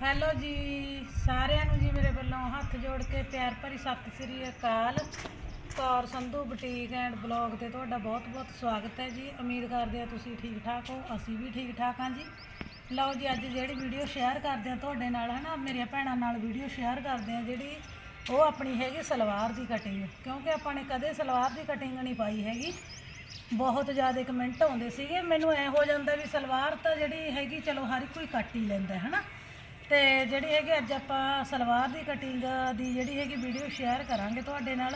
Hello ਜੀ, ਸਾਰਿਆਂ ਨੂੰ ਜੀ ਮੇਰੇ ਵੱਲੋਂ ਹੱਥ ਜੋੜ ਕੇ ਪਿਆਰ ਭਰੀ ਸਤਿ ਸ੍ਰੀ ਅਕਾਲ। Kaur Sandhu boutique and blog ਤੇ ਤੁਹਾਡਾ ਬਹੁਤ-ਬਹੁਤ ਸਵਾਗਤ ਹੈ ਜੀ। ਉਮੀਦ ਕਰਦੇ ਹਾਂ ਤੁਸੀਂ ਠੀਕ ਠਾਕ ਹੋ, ਅਸੀਂ ਵੀ ਠੀਕ ਠਾਕ ਹਾਂ ਜੀ। ਲਓ ਜੀ, ਅੱਜ ਜਿਹੜੀ ਵੀਡੀਓ ਸ਼ੇਅਰ ਕਰਦੇ ਹਾਂ ਤੁਹਾਡੇ ਨਾਲ, ਹਨਾ, ਮੇਰੀਆਂ ਭੈਣਾਂ ਨਾਲ ਵੀਡੀਓ ਸ਼ੇਅਰ ਕਰਦੇ ਹਾਂ ਜਿਹੜੀ ਉਹ ਆਪਣੀ ਹੈਗੀ ਸਲਵਾਰ ਦੀ ਕਟਿੰਗ ਕਿਉਂਕਿ ਆਪਾਂ ਨੇ ਕਦੇ ਸਲਵਾਰ ਦੀ ਕਟਿੰਗ ਨਹੀਂ ਪਾਈ ਹੈਗੀ। ਬਹੁਤ ਜ਼ਿਆਦਾ ਕਮੈਂਟ ਆਉਂਦੇ ਸੀਗੇ। ਮੈਨੂੰ ਐ ਹੋ ਜਾਂਦਾ ਵੀ ਸਲਵਾਰ ਤਾਂ ਜਿਹੜੀ ਹੈਗੀ, ਚਲੋ ਹਰ ਕੋਈ ਕੱਟ ਹੀ ਲੈਂਦਾ ਹੈ, ਹਨਾ। ਤੇ ਜਿਹੜੀ ਹੈਗੀ ਅੱਜ ਆਪਾਂ ਸਲਵਾਰ ਦੀ ਕਟਿੰਗ ਦੀ ਜਿਹੜੀ ਹੈਗੀ ਵੀਡੀਓ ਸ਼ੇਅਰ ਕਰਾਂਗੇ ਤੁਹਾਡੇ ਨਾਲ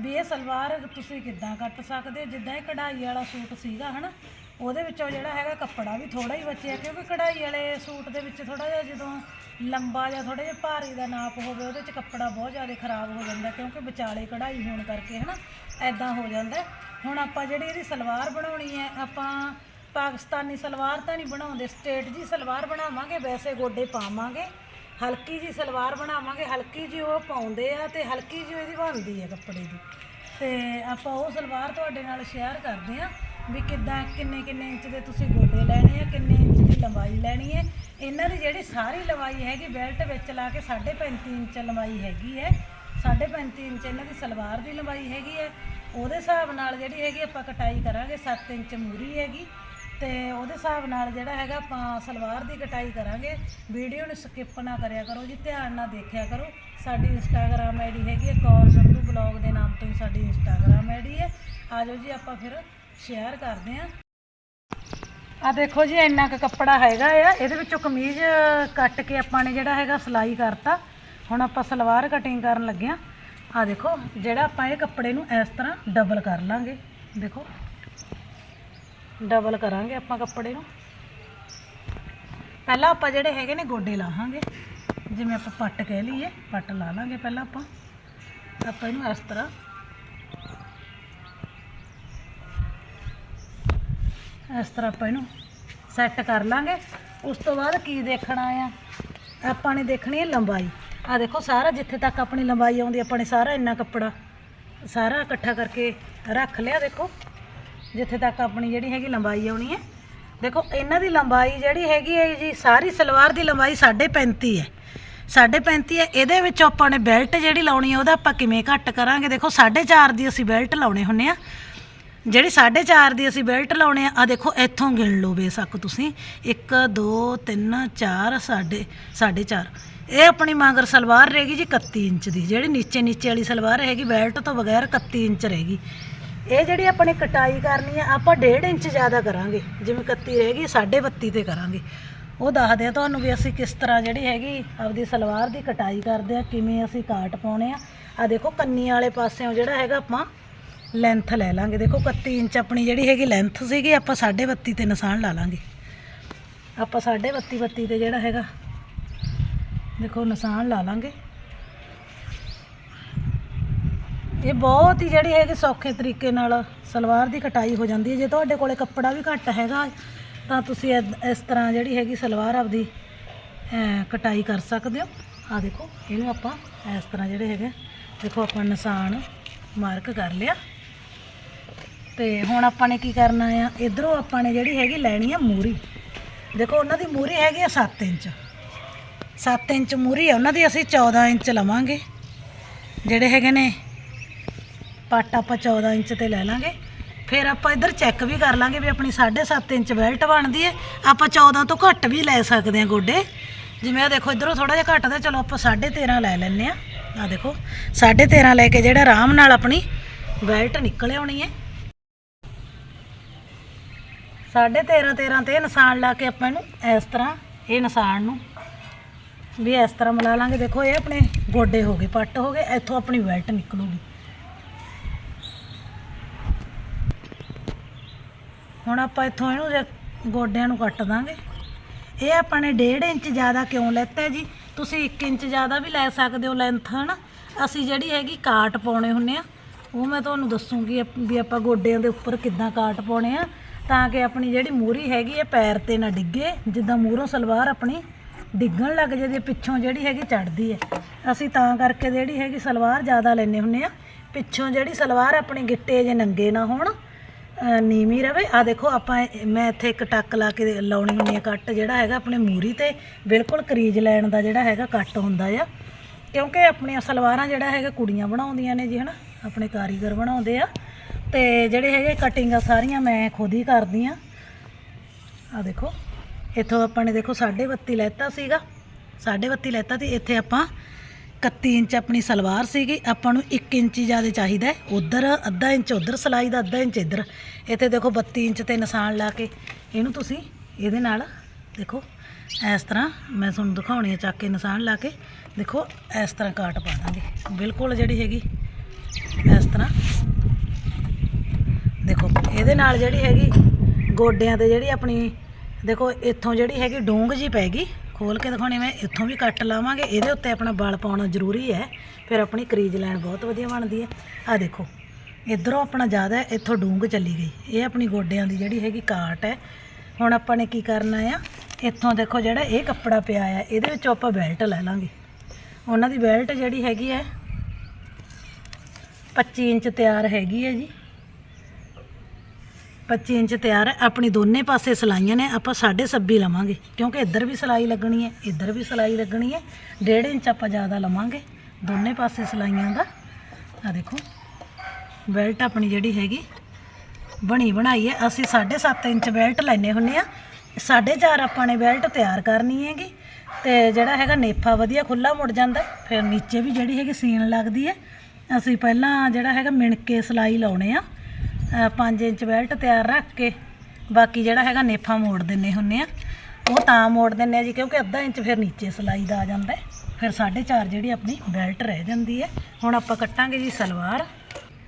ਵੀ ਇਹ ਸਲਵਾਰ ਤੁਸੀਂ ਕਿੱਦਾਂ ਕੱਟ ਸਕਦੇ ਹੋ ਜਿੱਦਾਂ ਇਹ ਕਢਾਈ ਵਾਲਾ ਸੂਟ ਸੀਗਾ ਹਨਾ, ਉਹਦੇ ਵਿੱਚੋਂ ਜਿਹੜਾ ਹੈਗਾ ਕੱਪੜਾ ਵੀ ਥੋੜਾ ਹੀ ਬਚਿਆ, ਕਿਉਂਕਿ ਕਢਾਈ ਵਾਲੇ ਸੂਟ ਦੇ ਵਿੱਚ ਥੋੜਾ ਜਿਹਾ ਜਦੋਂ ਲੰਬਾ ਜਾਂ ਥੋੜਾ ਜਿਹਾ ਭਾਰੀ ਦਾ ਨਾਪ ਹੋਵੇ, ਉਹਦੇ 'ਚ ਕੱਪੜਾ ਬਹੁਤ ਜ਼ਿਆਦਾ ਖਰਾਬ ਹੋ ਜਾਂਦਾ, ਕਿਉਂਕਿ ਵਿਚਾਲੇ ਕਢਾਈ ਹੋਣ ਕਰਕੇ ਹਨਾ ਐਦਾਂ ਹੋ ਜਾਂਦਾ। ਹੁਣ ਆਪਾਂ ਜਿਹੜੀ ਇਹਦੀ ਸਲਵਾਰ ਬਣਾਉਣੀ ਹੈ, ਆਪਾਂ ਪਾਕਿਸਤਾਨੀ ਸਲਵਾਰ ਤਾਂ ਨਹੀਂ ਬਣਾਉਂਦੇ, ਸਟੇਟ ਜੀ ਸਲਵਾਰ ਬਣਾਵਾਂਗੇ, ਵੈਸੇ ਗੋਡੇ ਪਾਵਾਂਗੇ। ਹਲਕੀ ਜੀ ਸਲਵਾਰ ਬਣਾਵਾਂਗੇ, ਹਲਕੀ ਜੀ ਉਹ ਪਾਉਂਦੇ ਆ ਤੇ ਹਲਕੀ ਜੀ ਇਹਦੀ ਬਣਦੀ ਆ ਕੱਪੜੇ ਦੀ। ਤੇ ਆਪਾਂ ਉਹ ਸਲਵਾਰ ਤੁਹਾਡੇ ਨਾਲ ਸ਼ੇਅਰ ਕਰਦੇ ਆ ਵੀ ਕਿੱਦਾਂ, ਕਿੰਨੇ ਕਿੰਨੇ ਇੰਚ ਦੇ ਤੁਸੀਂ ਗੋਡੇ ਲੈਣੇ ਆ, ਕਿੰਨੇ ਇੰਚ ਦੀ ਲੰਬਾਈ ਲੈਣੀ ਹੈ। ਇਹਨਾਂ ਦੀ ਜਿਹੜੀ ਸਾਰੀ ਲੰਬਾਈ ਹੈਗੀ ਬੈਲਟ ਵਿੱਚ ਲਾ ਕੇ 3.5 ਇੰਚ ਲੰਬਾਈ ਹੈਗੀ ਹੈ। 3.5 ਇੰਚ ਇਹਨਾਂ ਦੀ ਸਲਵਾਰ ਦੀ ਲੰਬਾਈ ਹੈਗੀ ਹੈ। ਉਹਦੇ ਹਿਸਾਬ ਨਾਲ ਜਿਹੜੀ ਹੈਗੀ ਆਪਾਂ ਕਟਾਈ ਕਰਾਂਗੇ 7 ਇੰਚ ਮੂਰੀ ਹੈਗੀ। ਤੇ ਉਹਦੇ ਹਿਸਾਬ ਨਾਲ ਜਿਹੜਾ ਹੈਗਾ ਆਪਾਂ ਸਲਵਾਰ ਦੀ ਕਟਾਈ ਕਰਾਂਗੇ। ਵੀਡੀਓ ਨੂੰ ਸਕਿਪ ਨਾ ਕਰਿਆ ਕਰੋ ਜੀ, ਧਿਆਨ ਨਾਲ ਦੇਖਿਆ ਕਰੋ। ਸਾਡੀ ਇੰਸਟਾਗ੍ਰam ਆਈਡੀ ਹੈਗੀ ਹੈ, ਕੌਰ ਸੰਧੂ ਬਲੌਗ ਦੇ ਨਾਮ ਤੋਂ ਹੀ ਸਾਡੀ ਇੰਸਟਾਗ੍ਰam ਆਈਡੀ ਹੈ। ਆਜੋ ਜੀ, ਆਪਾਂ ਫਿਰ ਸ਼ੇਅਰ ਕਰਦੇ ਹਾਂ। ਆ ਦੇਖੋ ਜੀ, ਇੰਨਾ ਕੁ ਕੱਪੜਾ ਹੈਗਾ ਆ। ਇਹਦੇ ਵਿੱਚੋਂ ਕਮੀਜ਼ ਕੱਟ ਕੇ ਆਪਾਂ ਨੇ ਜਿਹੜਾ ਹੈਗਾ ਸਿਲਾਈ ਕਰਤਾ। ਹੁਣ ਆਪਾਂ ਸਲਵਾਰ ਕਟਿੰਗ ਕਰਨ ਲੱਗੇ ਆ ਆ ਦੇਖੋ, ਜਿਹੜਾ ਆਪਾਂ ਇਹ ਕੱਪੜੇ ਨੂੰ ਇਸ ਤਰ੍ਹਾਂ ਡਬਲ ਕਰ ਲਾਂਗੇ। ਦੇਖੋ। ਡਬਲ ਕਰਾਂਗੇ ਆਪਾਂ ਕੱਪੜੇ ਨੂੰ। ਪਹਿਲਾਂ ਆਪਾਂ ਜਿਹੜੇ ਹੈਗੇ ਨੇ ਗੋਡੇ ਲਾਹਾਂਗੇ। ਜਿਵੇਂ ਆਪਾਂ ਪੱਟ ਕਹਿ ਲਈਏ, ਪੱਟ ਲਾ ਲਾਂਗੇ ਪਹਿਲਾਂ ਆਪਾਂ। ਆਪਾਂ ਇਹਨੂੰ ਇਸ ਤਰ੍ਹਾਂ। ਇਸ ਤਰ੍ਹਾਂ ਆਪਾਂ ਇਹਨੂੰ ਸੈੱਟ ਕਰ ਲਾਂਗੇ। ਉਸ ਤੋਂ ਬਾਅਦ ਕੀ ਦੇਖਣਾ ਆ? ਆਪਾਂ ਨੇ ਦੇਖਣੀ ਹੈ ਲੰਬਾਈ। ਆ ਦੇਖੋ, ਸਾਰਾ ਜਿੱਥੇ ਤੱਕ ਆਪਣੀ ਲੰਬਾਈ ਆਉਂਦੀ, ਆਪਾਂ ਨੇ ਸਾਰਾ ਇੰਨਾ ਕੱਪੜਾ ਸਾਰਾ ਇਕੱਠਾ ਕਰਕੇ ਰੱਖ ਲਿਆ, ਦੇਖੋ। ਜਿੱਥੇ ਤੱਕ ਆਪਣੀ ਜਿਹੜੀ ਹੈਗੀ ਲੰਬਾਈ ਆਉਣੀ ਹੈ। ਦੇਖੋ, ਇਹਨਾਂ ਦੀ ਲੰਬਾਈ ਜਿਹੜੀ ਹੈਗੀ ਹੈ ਜੀ, ਸਾਰੀ ਸਲਵਾਰ ਦੀ ਲੰਬਾਈ 35 ਹੈ। 35 ਹੈ, ਇਹਦੇ ਵਿੱਚ ਆਪਾਂ ਨੇ ਬੈਲਟ ਜਿਹੜੀ ਲਾਉਣੀ ਹੈ, ਉਹਦਾ ਆਪਾਂ ਕਿਵੇਂ ਘੱਟ ਕਰਾਂਗੇ? ਦੇਖੋ 4.5 ਦੀ ਅਸੀਂ ਬੈਲਟ ਲਾਉਣੇ ਹੁੰਨੇ ਆ ਜਿਹੜੀ 4.5 ਦੀ ਅਸੀਂ ਬੈਲਟ ਲਾਉਣੇ ਆ ਆ ਦੇਖੋ, ਇੱਥੋਂ ਗਿਣ ਲਓ ਬੇਸ਼ੱਕ ਤੁਸੀਂ। 1 2 3 4 ਸਾਢੇ 4.5 ਇਹ ਆਪਣੀ ਮਗਰ ਸਲਵਾਰ ਰਹੇਗੀ ਜੀ 31 ਇੰਚ ਦੀ। ਜਿਹੜੀ ਨੀਚੇ ਨੀਚੇ ਵਾਲੀ ਸਲਵਾਰ ਹੈਗੀ ਬੈਲਟ ਤੋਂ ਬਗੈਰ 31 ਇੰਚ ਰਹੇਗੀ। ਇਹ ਜਿਹੜੀ ਆਪਣੀ ਕਟਾਈ ਕਰਨੀ ਆ, ਆਪਾਂ 1.5 ਇੰਚ ਜ਼ਿਆਦਾ ਕਰਾਂਗੇ। ਜਿਵੇਂ 31 ਰਹੇਗੀ 32.5 ਤੇ ਕਰਾਂਗੇ। ਉਹ ਦੱਸਦੇ ਆ ਤੁਹਾਨੂੰ ਵੀ ਅਸੀਂ ਕਿਸ ਤਰ੍ਹਾਂ ਜਿਹੜੀ ਹੈਗੀ ਆਪਦੀ ਸਲਵਾਰ ਦੀ ਕਟਾਈ ਕਰਦੇ ਆ, ਕਿਵੇਂ ਅਸੀਂ ਕਾਟ ਪਾਉਣੇ ਆ। ਆ ਦੇਖੋ ਕੰਨੀ ਵਾਲੇ ਪਾਸਿਓਂ ਜਿਹੜਾ ਹੈਗਾ ਆਪਾਂ ਲੈਂਥ ਲੈ ਲਾਂਗੇ। ਦੇਖੋ 31 ਇੰਚ ਆਪਣੀ ਜਿਹੜੀ ਹੈਗੀ ਲੈਂਥ ਸੀਗੀ, ਆਪਾਂ 32.5 ਤੇ ਨਿਸ਼ਾਨ ਲਾ ਲਾਂਗੇ। ਆਪਾਂ 32.5 32 ਤੇ ਜਿਹੜਾ ਹੈਗਾ, ਦੇਖੋ ਨਿਸ਼ਾਨ ਲਾ ਲਾਂਗੇ। ਇਹ ਬਹੁਤ ਹੀ ਜਿਹੜੀ ਹੈਗੀ ਸੌਖੇ ਤਰੀਕੇ ਨਾਲ ਸਲਵਾਰ ਦੀ ਕਟਾਈ ਹੋ ਜਾਂਦੀ ਹੈ। ਜੇ ਤੁਹਾਡੇ ਕੋਲੇ ਕੱਪੜਾ ਵੀ ਘੱਟ ਹੈਗਾ ਤਾਂ ਤੁਸੀਂ ਇਦ- ਇਸ ਤਰ੍ਹਾਂ ਜਿਹੜੀ ਹੈਗੀ ਸਲਵਾਰ ਆਪਦੀ ਅਹ, ਕਟਾਈ ਕਰ ਸਕਦੇ ਹੋ। ਆ ਦੇਖੋ ਇਹਨੂੰ ਆਪਾਂ ਇਸ ਤਰ੍ਹਾਂ ਜਿਹੜੇ ਹੈਗੇ ਦੇਖੋ ਆਪਾਂ ਨਿਸ਼ਾਨ ਮਾਰਕ ਕਰ ਲਿਆ। ਤੇ ਹੁਣ ਆਪਾਂ ਨੇ ਕੀ ਕਰਨਾ ਆ ਇਧਰੋਂ ਆਪਾਂ ਨੇ ਜਿਹੜੀ ਹੈਗੀ ਲੈਣੀ ਆ ਮੂਰੀ। ਦੇਖੋ ਉਹਨਾਂ ਦੀ ਮੂਰੀ ਹੈਗੀ ਆ 7 ਇੰਚ। 7 ਇੰਚ ਮੂਰੀ ਆ ਉਹਨਾਂ ਦੀ ਅਸੀਂ 14 ਇੰਚ ਲਵਾਂਗੇ। ਜਿਹੜੇ ਹੈਗੇ ਨੇ ਪੱਟ ਆਪਾਂ 14 ਇੰਚ ਤੇ ਲੈ ਲਾਂਗੇ। ਫਿਰ ਆਪਾਂ ਇੱਧਰ ਚੈੱਕ ਵੀ ਕਰ ਲਾਂਗੇ ਵੀ ਆਪਣੀ 7.5 ਇੰਚ ਬੈਲਟ ਬਣਦੀ ਹੈ। ਆਪਾਂ 14 ਤੋਂ ਘੱਟ ਵੀ ਲੈ ਸਕਦੇ ਹਾਂ ਗੋਡੇ। ਜਿਵੇਂ ਆ ਦੇਖੋ, ਇੱਧਰੋਂ ਥੋੜਾ ਜਿਹਾ ਘੱਟ ਦਾ, ਚਲੋ ਆਪਾਂ 13.5 ਲੈ ਲੈਂਦੇ ਆ ਆ ਦੇਖੋ 13.5 ਲੈ ਕੇ ਜਿਹੜਾ ਆਰਾਮ ਨਾਲ ਆਪਣੀ ਬੈਲਟ ਨਿਕਲ ਆਉਣੀ ਹੈ। 13.5 13 ਤੇ ਨਿਸ਼ਾਨ ਲਾ ਕੇ ਆਪਾਂ ਇਹਨੂੰ ਇਸ ਤਰ੍ਹਾਂ, ਇਹ ਨਿਸ਼ਾਨ ਨੂੰ ਵੀ ਇਸ ਤਰ੍ਹਾਂ ਮਿਲਾ ਲਾਂਗੇ। ਦੇਖੋ, ਇਹ ਆਪਣੇ ਗੋਡੇ ਹੋ ਗਏ, ਪੱਟ ਹੋ ਗਏ, ਇੱਥੋਂ ਆਪਣੀ ਬੈਲਟ ਨਿਕਲੂਗੀ। ਹੁਣ ਆਪਾਂ ਇੱਥੋਂ ਇਹਨੂੰ ਜੇ ਗੋਡਿਆਂ ਨੂੰ ਕੱਟ ਦਾਂਗੇ। ਇਹ ਆਪਾਂ ਨੇ 1.5 ਇੰਚ ਜ਼ਿਆਦਾ ਕਿਉਂ ਲੈਤਾ ਜੀ? ਤੁਸੀਂ 1 ਇੰਚ ਜ਼ਿਆਦਾ ਵੀ ਲੈ ਸਕਦੇ ਹੋ ਲੈਂਥ, ਹਨਾ? ਅਸੀਂ ਜਿਹੜੀ ਹੈਗੀ ਕਾਟ ਪਾਉਣੇ ਹੁੰਨੇ ਆ। ਉਹ ਮੈਂ ਤੁਹਾਨੂੰ ਦੱਸੂਗੀ ਵੀ ਆਪਾਂ ਗੋਡਿਆਂ ਦੇ ਉੱਪਰ ਕਿੱਦਾਂ ਕਾਟ ਪਾਉਣੇ ਆ, ਤਾਂ ਕਿ ਆਪਣੀ ਜਿਹੜੀ ਮੂਰੀ ਹੈਗੀ ਹੈ ਪੈਰ ਤੇ ਨਾ ਡਿੱਗੇ। ਜਿੱਦਾਂ ਮੂਹਰੋਂ ਸਲਵਾਰ ਆਪਣੀ ਡਿੱਗਣ ਲੱਗ ਜਾਂਦੀ ਪਿੱਛੋਂ ਜਿਹੜੀ ਹੈਗੀ ਚੜਦੀ ਹੈ। ਅਸੀਂ ਤਾਂ ਕਰਕੇ ਜਿਹੜੀ ਹੈਗੀ ਸਲਵਾਰ ਜ਼ਿਆਦਾ ਲੈਨੇ ਹੁੰਨੇ ਆ। ਪਿੱਛੋਂ ਜਿਹੜੀ ਸਲਵਾਰ ਆਪਣੀ ਗਿੱਟੇ ਜੇ ਨੰਗੇ ਨਾ ਹੋਣ ਨੀਵੀਂ ਰਵੇ। ਆ ਦੇਖੋ, ਆਪਾਂ ਮੈਂ ਇੱਥੇ ਇੱਕ ਟੱਕ ਲਾ ਕੇ ਲਾਉਣੀ ਹੁੰਦੀ ਆ ਕੱਟ, ਜਿਹੜਾ ਹੈਗਾ ਆਪਣੇ ਮੂਰੀ ਤੇ ਬਿਲਕੁਲ ਕਰੀਜ ਲੈਣ ਦਾ ਜਿਹੜਾ ਹੈਗਾ ਕੱਟ ਹੁੰਦਾ ਆ। ਕਿਉਂਕਿ ਆਪਣੀਆਂ ਸਲਵਾਰਾਂ ਜਿਹੜਾ ਹੈਗਾ ਕੁੜੀਆਂ ਬਣਾਉਂਦੀਆਂ ਨੇ ਜੀ, ਹਨਾ? ਆਪਣੇ ਕਾਰੀਗਰ ਬਣਾਉਂਦੇ ਆ। ਤੇ ਜਿਹੜੇ ਹੈਗੇ ਕਟਿੰਗ ਆ ਸਾਰੀਆਂ ਮੈਂ ਖੁਦ ਹੀ ਕਰਦੀ ਆ। ਆ ਦੇਖੋ, ਇੱਥੋਂ ਆਪਾਂ ਨੇ ਦੇਖੋ 32.5 ਲੈਤਾ ਸੀਗਾ। 32.5 ਲੈਤਾ ਤੇ ਇੱਥੇ ਆਪਾਂ 31 ਇੰਚ ਆਪਣੀ ਸਲਵਾਰ ਸੀਗੀ, ਆਪਾਂ ਨੂੰ 1 ਇੰਚ ਜ਼ਿਆਦਾ ਚਾਹੀਦਾ ਉਧਰ ਅੱਧਾ ਇੰਚ, ਉਧਰ ਸਲਾਈ ਦਾ ਅੱਧਾ ਇੰਚ, ਇੱਧਰ। ਇੱਥੇ ਦੇਖੋ 32 ਇੰਚ ਤੇ ਨਿਸ਼ਾਨ ਲਾ ਕੇ ਇਹਨੂੰ ਤੁਸੀਂ ਇਹਦੇ ਨਾਲ ਦੇਖੋ, ਇਸ ਤਰ੍ਹਾਂ ਮੈਂ ਤੁਹਾਨੂੰ ਦਿਖਾਉਣੀ ਆ ਚੱਕ ਕੇ ਨਿਸ਼ਾਨ ਲਾ ਕੇ। ਦੇਖੋ, ਇਸ ਤਰ੍ਹਾਂ ਕਾਟ ਪਾ ਦਾਂਗੇ। ਬਿਲਕੁਲ ਜਿਹੜੀ ਹੈਗੀ, ਇਸ ਤਰ੍ਹਾਂ। ਦੇਖੋ, ਇਹਦੇ ਨਾਲ ਜਿਹੜੀ ਹੈਗੀ ਗੋਡਿਆਂ ਤੇ ਜਿਹੜੀ ਆਪਣੀ ਦੇਖੋ, ਇੱਥੋਂ ਜਿਹੜੀ ਹੈਗੀ ਡੂੰਘ ਜੀ ਪੈ ਗਈ ਖੋਲ ਕੇ ਦਿਖਾਉਣੀ ਮੈਂ, ਇੱਥੋਂ ਵੀ ਕੱਟ ਲਾਵਾਂਗੇ, ਇਹਦੇ ਉੱਤੇ ਆਪਣਾ ਬਲ ਪਾਉਣਾ ਜ਼ਰੂਰੀ ਹੈ, ਫਿਰ ਆਪਣੀ ਕਰੀਜ ਲਾਈਨ ਬਹੁਤ ਵਧੀਆ ਬਣਦੀ ਹੈ। ਆ ਦੇਖੋ, ਇਧਰੋਂ ਆਪਣਾ ਜ਼ਿਆਦਾ ਇੱਥੋਂ ਡੂੰਘ ਚੱਲੀ ਗਈ, ਇਹ ਆਪਣੀ ਗੋਡਿਆਂ ਦੀ ਜਿਹੜੀ ਹੈਗੀ ਕਾਟ ਹੈ। ਹੁਣ ਆਪਾਂ ਨੇ ਕੀ ਕਰਨਾ ਆ, ਇੱਥੋਂ ਦੇਖੋ ਜਿਹੜਾ ਇਹ ਕੱਪੜਾ ਪਿਆ ਆ, ਇਹਦੇ ਵਿੱਚੋਂ ਆਪਾਂ ਬੈਲਟ ਲੈ ਲਾਂਗੇ। ਉਹਨਾਂ ਦੀ ਬੈਲਟ ਜਿਹੜੀ ਹੈਗੀ ਹੈ 25 ਇੰਚ ਤਿਆਰ ਹੈਗੀ ਹੈ ਜੀ। 25 ਇੰਚ ਤਿਆਰ ਹੈ, ਆਪਣੀ ਦੋਨੇ ਪਾਸੇ ਸਲਾਈਆਂ ਨੇ, ਆਪਾਂ 26.5 ਲਵਾਂਗੇ। ਕਿਉਂਕਿ ਇੱਧਰ ਵੀ ਸਲਾਈ ਲੱਗਣੀ ਹੈ, ਇੱਧਰ ਵੀ ਸਲਾਈ ਲੱਗਣੀ ਹੈ 1.5 ਇੰਚ ਆਪਾਂ ਜ਼ਿਆਦਾ ਲਵਾਂਗੇ ਦੋਨੇ ਪਾਸੇ ਸਲਾਈਆਂ ਦਾ। ਆ ਦੇਖੋ, ਬੈਲਟ ਆਪਣੀ ਜਿਹੜੀ ਹੈਗੀ, ਬਣੀ ਬਣਾਈ ਹੈ। ਅਸੀਂ 7.5 ਇੰਚ ਬੈਲਟ ਲੈਨੇ ਹੁੰਨੇ ਆ 4.5 ਆਪਾਂ ਨੇ ਬੈਲਟ ਤਿਆਰ ਕਰਨੀ ਹੈਗੀ ਤੇ ਜਿਹੜਾ ਹੈਗਾ ਨੇਫਾ ਵਧੀਆ ਖੁੱਲਾ ਮੁੜ ਜਾਂਦਾ ਫਿਰ ਨੀਚੇ ਵੀ ਜਿਹੜੀ ਹੈਗੀ ਸੀਨ ਲੱਗਦੀ ਹੈ। ਅਸੀਂ ਪਹਿਲਾਂ ਜਿਹੜਾ ਹੈਗਾ ਮਿਣ ਕੇ ਸਲਾਈ ਲਾਉਣੇ ਆ। 5 ਇੰਚ ਬੈਲਟ ਤਿਆਰ ਰੱਖ ਕੇ ਬਾਕੀ ਜਿਹੜਾ ਹੈਗਾ ਨੇਫਾ ਮੋੜ ਦਿੰਨੇ ਹੁੰਨੇ ਆ। ਉਹ ਤਾਂ ਮੋੜ ਦਿੰਨੇ ਆ ਜੀ, ਕਿਉਂਕਿ ਅੱਧਾ ਇੰਚ ਫਿਰ ਨੀਚੇ ਸਲਾਈ ਦਾ ਆ ਜਾਂਦਾ ਹੈ। ਫਿਰ 4.5 ਜਿਹੜੀ ਆਪਣੀ ਬੈਲਟ ਰਹਿ ਜਾਂਦੀ ਹੈ। ਹੁਣ ਆਪਾਂ ਕੱਟਾਂਗੇ ਜੀ ਸਲਵਾਰ।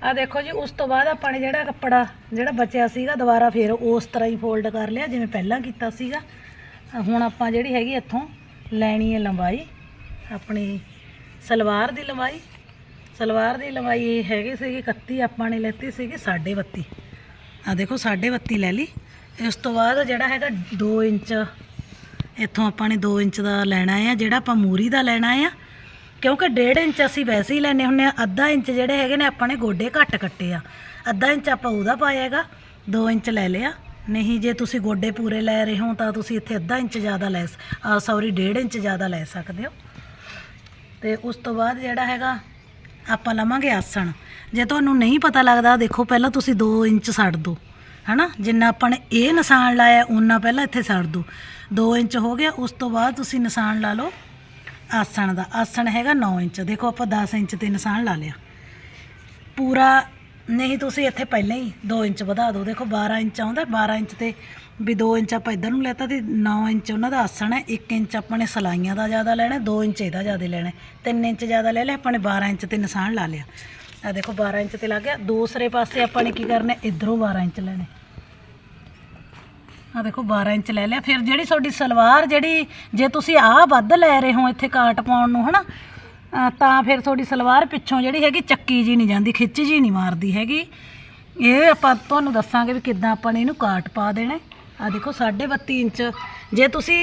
ਆ ਦੇਖੋ ਜੀ, ਉਸ ਤੋਂ ਬਾਅਦ ਆਪਾਂ ਨੇ ਜਿਹੜਾ ਕੱਪੜਾ ਜਿਹੜਾ ਬਚਿਆ ਸੀਗਾ, ਦੁਬਾਰਾ ਫਿਰ ਉਸ ਤਰ੍ਹਾਂ ਹੀ ਫੋਲਡ ਕਰ ਲਿਆ, ਜਿਵੇਂ ਪਹਿਲਾਂ ਕੀਤਾ ਸੀਗਾ। ਹੁਣ ਆਪਾਂ ਜਿਹੜੀ ਹੈਗੀ ਇੱਥੋਂ ਲੈਣੀ ਹੈ ਲੰਬਾਈ, ਆਪਣੀ ਸਲਵਾਰ ਦੀ ਲੰਬਾਈ। ਸਲਵਾਰ ਦੀ ਲੰਬਾਈ ਹੈਗੀ ਸੀਗੀ 31 ਆਪਾਂ ਨੇ ਲੈਤੀ ਸੀਗੀ 32.5 ਆ ਦੇਖੋ 32.5 ਲੈ ਲਈ। ਇਸ ਤੋਂ ਬਾਅਦ ਜਿਹੜਾ ਹੈਗਾ 2 ਇੰਚ, ਇੱਥੋਂ ਆਪਾਂ ਨੇ 2 ਇੰਚ ਦਾ ਲੈਣਾ ਆ, ਜਿਹੜਾ ਆਪਾਂ ਮੂਰੀ ਦਾ ਲੈਣਾ ਆ। ਕਿਉਂਕਿ 1.5 ਇੰਚ ਅਸੀਂ ਵੈਸੇ ਹੀ ਲੈਨੇ ਹੁੰਨੇ ਆ, ਅੱਧਾ ਇੰਚ ਜਿਹੜੇ ਹੈਗੇ ਨੇ ਆਪਾਂ ਨੇ ਗੋਡੇ ਘੱਟ ਕੱਟੇ ਆ। ਅੱਧਾ ਇੰਚ ਆਪਾਂ ਉਹਦਾ ਪਾਇਆ ਹੈਗਾ 2 ਇੰਚ ਲੈ ਲਿਆ। ਨਹੀਂ, ਜੇ ਤੁਸੀਂ ਗੋਡੇ ਪੂਰੇ ਲੈ ਰਹੇ ਹੋ, ਤਾਂ ਤੁਸੀਂ ਇੱਥੇ ਅੱਧਾ ਇੰਚ ਜ਼ਿਆਦਾ ਲੈ ਸੌਰੀ 1.5 ਇੰਚ ਜ਼ਿਆਦਾ ਲੈ ਸਕਦੇ ਹੋ। ਤੇ ਉਸ ਤੋਂ ਬਾਅਦ ਜਿਹੜਾ ਹੈਗਾ ਆਪਾਂ ਲਵਾਂਗੇ ਆਸਣ। ਜੇ ਤੁਹਾਨੂੰ ਨਹੀਂ ਪਤਾ ਲੱਗਦਾ, ਦੇਖੋ ਪਹਿਲਾਂ ਤੁਸੀਂ 2 ਇੰਚ ਛੱਡ ਦਿਓ ਹਨਾ? ਜਿੰਨਾ ਆਪਾਂ ਨੇ ਇਹ ਨਿਸ਼ਾਨ ਲਾਇਆ ਉਹਨਾਂ ਪਹਿਲਾਂ ਇੱਥੇ ਛੱਡ ਦਿਓ 2 ਇੰਚ ਹੋ ਗਿਆ, ਉਸ ਤੋਂ ਬਾਅਦ ਤੁਸੀਂ ਨਿਸ਼ਾਨ ਲਾ ਲਓ ਆਸਣ ਦਾ। ਆਸਣ ਹੈਗਾ 9 ਇੰਚ। ਦੇਖੋ ਆਪਾਂ 10 ਇੰਚ ਤੇ ਨਿਸ਼ਾਨ ਲਾ ਲਿਆ। ਪੂਰਾ ਨਹੀਂ, ਤੁਸੀਂ ਇੱਥੇ ਪਹਿਲਾਂ ਹੀ 2 ਇੰਚ ਵਧਾ ਦਿਓ। ਦੇਖੋ 12 ਇੰਚ ਆਉਂਦਾ 12 ਇੰਚ ਤੇ ਵੀ 2 ਇੰਚ ਆਪਾਂ ਇਧਰ ਨੂੰ ਲੈਤਾ ਤੇ 9 ਇੰਚ ਉਹਨਾਂ ਦਾ ਆਸਣ ਹੈ 1 ਇੰਚ ਆਪਾਂ ਨੇ ਸਲਾਈਆਂ ਦਾ ਜ਼ਿਆਦਾ ਲੈਣਾ 2 ਇੰਚ ਇਹਦਾ ਜ਼ਿਆਦਾ ਲੈਣਾ 3 ਇੰਚ ਜ਼ਿਆਦਾ ਲੈ ਲਿਆ, ਆਪਾਂ ਨੇ 12 ਇੰਚ ਤੇ ਨਿਸ਼ਾਨ ਲਾ ਲਿਆ। ਆ ਦੇਖੋ 12 ਇੰਚ ਤੇ ਲੱਗ ਗਿਆ। ਦੂਸਰੇ ਪਾਸੇ ਆਪਾਂ ਨੇ ਕੀ ਕਰਨਾ ਇਧਰੋਂ 12 ਇੰਚ ਲੈਣੇ ਆ ਦੇਖੋ 12 ਇੰਚ ਲੈ ਲਿਆ। ਫਿਰ ਜਿਹੜੀ ਤੁਹਾਡੀ ਸਲਵਾਰ ਜਿਹੜੀ, ਜੇ ਤੁਸੀਂ ਆਹ ਵੱਧ ਲੈ ਰਹੇ ਹੋ ਇੱਥੇ ਕਾਟ ਪਾਉਣ ਨੂੰ, ਹਨਾ? ਅ, ਤਾਂ ਫਿਰ ਤੁਹਾਡੀ ਸਲਵਾਰ ਪਿੱਛੋਂ ਜਿਹੜੀ ਹੈਗੀ ਚੱਕੀ ਜੀ ਨਹੀਂ ਜਾਂਦੀ ਖਿੱਚ ਜੀ ਨਹੀਂ ਮਾਰਦੀ ਹੈਗੀ। ਇਹ ਆਪਾਂ ਤੁਹਾਨੂੰ ਦੱਸਾਂਗੇ ਵੀ ਕਿੱਦਾਂ ਆਪਾਂ ਨੇ ਇਹਨੂੰ ਕਾਟ ਪਾ ਦੇਣਾ ਆ ਦੇਖੋ 32.5 ਇੰਚ। ਜੇ ਤੁਸੀਂ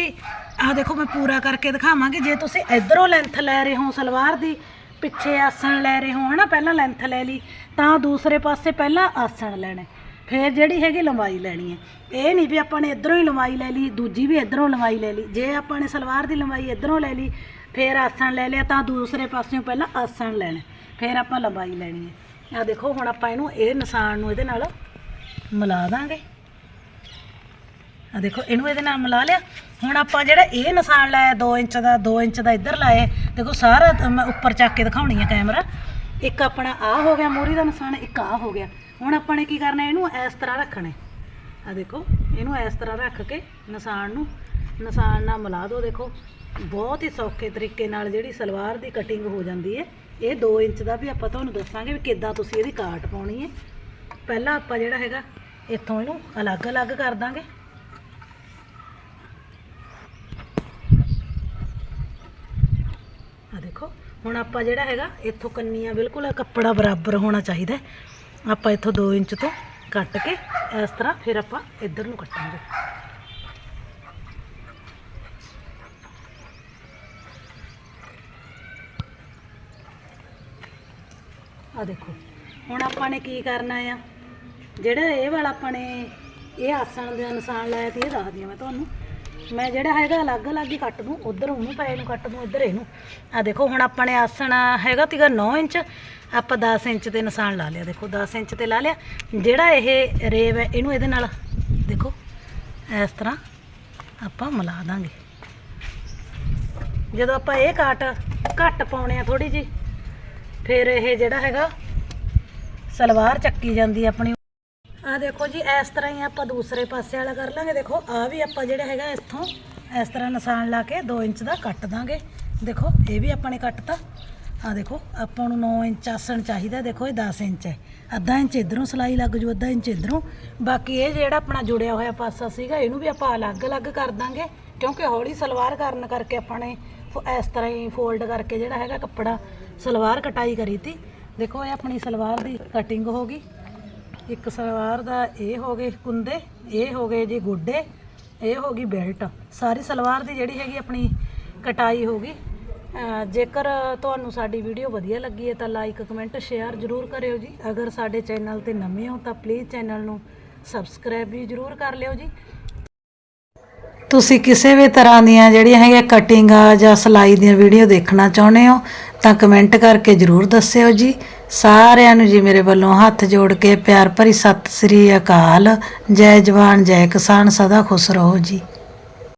ਆ ਦੇਖੋ ਮੈਂ ਪੂਰਾ ਕਰਕੇ ਦਿਖਾਵਾਂਗੀ। ਜੇ ਤੁਸੀਂ ਇਧਰੋਂ ਲੈਂਥ ਲੈ ਰਹੇ ਹੋ ਸਲਵਾਰ ਦੀ ਪਿੱਛੇ ਆਸਣ ਲੈ ਰਹੇ ਹੋ ਹਨਾ ਪਹਿਲਾਂ ਲੈਂਥ ਲੈ ਲਈ ਤਾਂ ਦੂਸਰੇ ਪਾਸੇ ਪਹਿਲਾਂ ਆਸਣ ਲੈਣਾ ਫਿਰ ਜਿਹੜੀ ਹੈਗੀ ਲੰਬਾਈ ਲੈਣੀ ਹੈ। ਇਹ ਨਹੀਂ ਵੀ ਆਪਾਂ ਨੇ ਇਧਰੋਂ ਹੀ ਲੰਬਾਈ ਲੈ ਲਈ ਦੂਜੀ ਵੀ ਇਧਰੋਂ ਲੰਬਾਈ ਲੈ ਲਈ। ਜੇ ਆਪਾਂ ਨੇ ਸਲਵਾਰ ਦੀ ਲੰਬਾਈ ਇਧਰੋਂ ਲੈ ਲਈ ਫਿਰ ਆਸਣ ਲੈ ਲਿਆ ਤਾਂ ਦੂਸਰੇ ਪਾਸਿਓਂ ਪਹਿਲਾਂ ਆਸਣ ਲੈਣਾ, ਫਿਰ ਆਪਾਂ ਲੰਬਾਈ ਲੈਣੀ ਹੈ। ਆ ਦੇਖੋ, ਹੁਣ ਆਪਾਂ ਇਹਨੂੰ ਇਹ ਨਿਸ਼ਾਨ ਨੂੰ ਇਹਦੇ ਨਾਲ ਮਿਲਾ ਦਾਂਗੇ। ਆ ਦੇਖੋ, ਇਹਨੂੰ ਇਹਦੇ ਨਾਲ ਮਿਲਾ ਲਿਆ। ਹੁਣ ਆਪਾਂ ਜਿਹੜਾ ਇਹ ਨਿਸ਼ਾਨ ਲਾਇਆ 2 ਇੰਚ ਦਾ 2 ਇੰਚ ਦਾ ਇੱਧਰ ਲਾਏ ਦੇਖੋ ਸਾਰਾ ਮੈਂ ਉੱਪਰ ਚੱਕ ਕੇ ਦਿਖਾਉਣੀ ਹੈ ਕੈਮਰਾ। ਇੱਕ ਆਪਣਾ ਆ ਹੋ ਗਿਆ ਮੋਰੀ ਦਾ ਨਿਸ਼ਾਨ, ਇੱਕ ਆ ਹੋ ਗਿਆ। ਹੁਣ ਆਪਾਂ ਨੇ ਕੀ ਕਰਨਾ, ਇਹਨੂੰ ਇਸ ਤਰ੍ਹਾਂ ਰੱਖਣਾ ਆ ਦੇਖੋ, ਇਹਨੂੰ ਇਸ ਤਰ੍ਹਾਂ ਰੱਖ ਕੇ ਨਿਸ਼ਾਨ ਨੂੰ ਨਿਸ਼ਾਨ ਨਾਲ ਮਿਲਾ ਦਿਓ ਦੇਖੋ। ਬਹੁਤ ਹੀ ਸੌਖੇ ਤਰੀਕੇ ਨਾਲ ਜਿਹੜੀ ਸਲਵਾਰ ਦੀ ਕਟਿੰਗ ਹੋ ਜਾਂਦੀ ਹੈ। ਇਹ 2 ਇੰਚ ਦਾ ਵੀ ਆਪਾਂ ਤੁਹਾਨੂੰ ਦੱਸਾਂਗੇ ਵੀ ਕਿੱਦਾਂ ਤੁਸੀਂ ਇਹਦੀ ਕਾਟ ਪਾਉਣੀ ਹੈ। ਪਹਿਲਾਂ ਆਪਾਂ ਜਿਹੜਾ ਹੈਗਾ, ਇੱਥੋਂ ਇਹਨੂੰ ਅਲੱਗ-ਅਲੱਗ ਕਰ ਦਾਂਗੇ। ਆ ਦੇਖੋ, ਹੁਣ ਆਪਾਂ ਜਿਹੜਾ ਹੈਗਾ, ਇੱਥੋਂ ਕੰਨੀਆਂ ਬਿਲਕੁਲ ਕੱਪੜਾ ਬਰਾਬਰ ਹੋਣਾ ਚਾਹੀਦਾ ਆਪਾਂ ਇੱਥੋਂ 2 ਇੰਚ ਤੋਂ ਕੱਟ ਕੇ ਇਸ ਤਰ੍ਹਾਂ ਫਿਰ ਆਪਾਂ ਇੱਧਰ ਨੂੰ ਕੱਟਾਂਗੇ। ਆ ਦੇਖੋ। ਹੁਣ ਆਪਾਂ ਨੇ ਕੀ ਕਰਨਾ ਆ? ਜਿਹੜਾ ਇਹ ਵਾਲਾ ਆਪਾਂ ਨੇ, ਇਹ ਆਸਣ ਦੇ ਨਿਸ਼ਾਨ ਲਾਇਆ ਤੇ ਇਹ ਦੱਸਦੀ ਹਾਂ ਮੈਂ ਤੁਹਾਨੂੰ। ਮੈਂ ਜਿਹੜਾ ਹੈਗਾ ਅਲੱਗ-ਅਲੱਗ ਹੀ ਕੱਟ ਦੂੰ, ਉਧਰ ਉਹਨੂੰ ਪਏ ਨੂੰ ਕੱਟ ਦੂੰ, ਇੱਧਰ ਇਹਨੂੰ। ਆ ਦੇਖੋ, ਹੁਣ ਆਪਾਂ ਨੇ ਆਸਣ ਹੈਗਾ ਤੀਗਾ 9 ਇੰਚ, ਆਪਾਂ 10 ਇੰਚ ਤੇ ਨਿਸ਼ਾਨ ਲਾ ਲਿਆ। ਦੇਖੋ 10 ਇੰਚ ਤੇ ਲਾ ਲਿਆ। ਜਿਹੜਾ ਇਹ ਰੇਵ ਹੈ, ਇਹਨੂੰ ਇਹਦੇ ਨਾਲ, ਦੇਖੋ, ਇਸ ਤਰ੍ਹਾਂ ਆਪਾਂ ਮਿਲਾ ਦਾਂਗੇ। ਜਦੋਂ ਆਪਾਂ ਇਹ ਕਾਟ ਘੱਟ ਪਾਉਣੇ ਆ ਥੋੜੀ ਜੀ ਫਿਰ ਇਹ ਜਿਹੜਾ ਹੈਗਾ, ਸਲਵਾਰ ਚੱਕੀ ਜਾਂਦੀ ਆਪਣੀ। ਆ ਦੇਖੋ ਜੀ, ਇਸ ਤਰ੍ਹਾਂ ਹੀ ਆਪਾਂ ਦੂਸਰੇ ਪਾਸੇ ਵਾਲਾ ਕਰ ਲਾਂਗੇ। ਦੇਖੋ ਆ ਵੀ ਆਪਾਂ ਜਿਹੜਾ ਹੈਗਾ ਇੱਥੋਂ, ਇਸ ਤਰ੍ਹਾਂ ਨਿਸ਼ਾਨ ਲਾ ਕੇ 2 ਇੰਚ ਦਾ ਕੱਟ ਦਾਂਗੇ। ਦੇਖੋ, ਇਹ ਵੀ ਆਪਾਂ ਨੇ ਕੱਟਤਾ। ਆ ਦੇਖੋ, ਆਪਾਂ ਨੂੰ 9 ਇੰਚ ਆਸਣ ਚਾਹੀਦਾ। ਦੇਖੋ, ਇਹ 10 ਇੰਚ ਹੈ। ਅੱਧਾ ਇੰਚ ਇਧਰੋਂ ਸਲਾਈ ਲੱਗ ਜੂ, ਅੱਧਾ ਇੰਚ ਇਧਰੋਂ। ਬਾਕੀ ਇਹ ਜਿਹੜਾ ਆਪਣਾ ਜੁੜਿਆ ਹੋਇਆ ਪਾਸਾ ਸੀਗਾ, ਇਹਨੂੰ ਵੀ ਆਪਾਂ ਅਲੱਗ-ਅਲੱਗ ਕਰ ਦਾਂਗੇ। ਕਿਉਂਕਿ ਹੌਲੀ ਸਲਵਾਰ ਕਰਨ ਕਰਕੇ ਆਪਾਂ ਨੇ ਫੋ- ਇਸ ਤਰ੍ਹਾਂ ਹੀ ਫੋਲਡ ਕਰਕੇ ਜਿਹੜਾ ਹੈਗਾ ਕੱਪੜਾ ਸਲਵਾਰ ਕਟਾਈ ਕਰੀ ਤੀ। ਦੇਖੋ, ਇਹ ਆਪਣੀ ਸਲਵਾਰ ਦੀ ਕਟਿੰਗ ਹੋ ਗਈ। ਇੱਕ ਸਲਵਾਰ ਦਾ ਇਹ ਹੋ ਗਏ ਕੁੰਦੇ, ਇਹ ਹੋ ਗਏ ਜੀ ਗੋਡੇ, ਇਹ ਹੋ ਗਈ ਬੈਲਟ ਸਾਰੀ ਸਲਵਾਰ ਦੀ ਜਿਹੜੀ ਹੈਗੀ ਆਪਣੀ ਕਟਾਈ ਹੋ ਗਈ। ਜੇਕਰ ਤੁਹਾਨੂੰ ਸਾਡੀ ਵੀਡੀਓ ਵਧੀਆ ਲੱਗੀ ਹੈ ਤਾਂ ਲਾਈਕ ਕਮੈਂਟ ਸ਼ੇਅਰ ਜ਼ਰੂਰ ਕਰਿਓ ਜੀ। ਅਗਰ ਸਾਡੇ ਚੈਨਲ ਤੇ ਨਵੇਂ ਹੋ ਤਾਂ ਪਲੀਜ਼ ਚੈਨਲ ਨੂੰ ਸਬਸਕ੍ਰਾਈਬ ਵੀ ਜ਼ਰੂਰ ਕਰ ਲਿਓ ਜੀ। ਤੁਸੀਂ ਕਿਸੇ ਵੀ ਤਰ੍ਹਾਂ ਦੀਆਂ ਜਿਹੜੀਆਂ ਹੈਗੀਆਂ ਕਟਿੰਗਾਂ ਜਾਂ ਸਿਲਾਈ ਦੀਆਂ ਵੀਡੀਓ ਦੇਖਣਾ ਚਾਹੁੰਦੇ ਹੋ, ਤਾਂ ਕਮੈਂਟ ਕਰਕੇ ਜਰੂਰ ਦੱਸਿਓ ਜੀ। ਸਾਰਿਆਂ ਨੂੰ ਜੀ ਮੇਰੇ ਵੱਲੋਂ ਹੱਥ ਜੋੜ ਕੇ ਪਿਆਰ ਭਰੀ ਸਤਿ ਸ੍ਰੀ ਅਕਾਲ। ਜੈ ਜਵਾਨ, ਜੈ ਕਿਸਾਨ, ਸਦਾ ਖੁਸ਼ ਰਹੋ ਜੀ।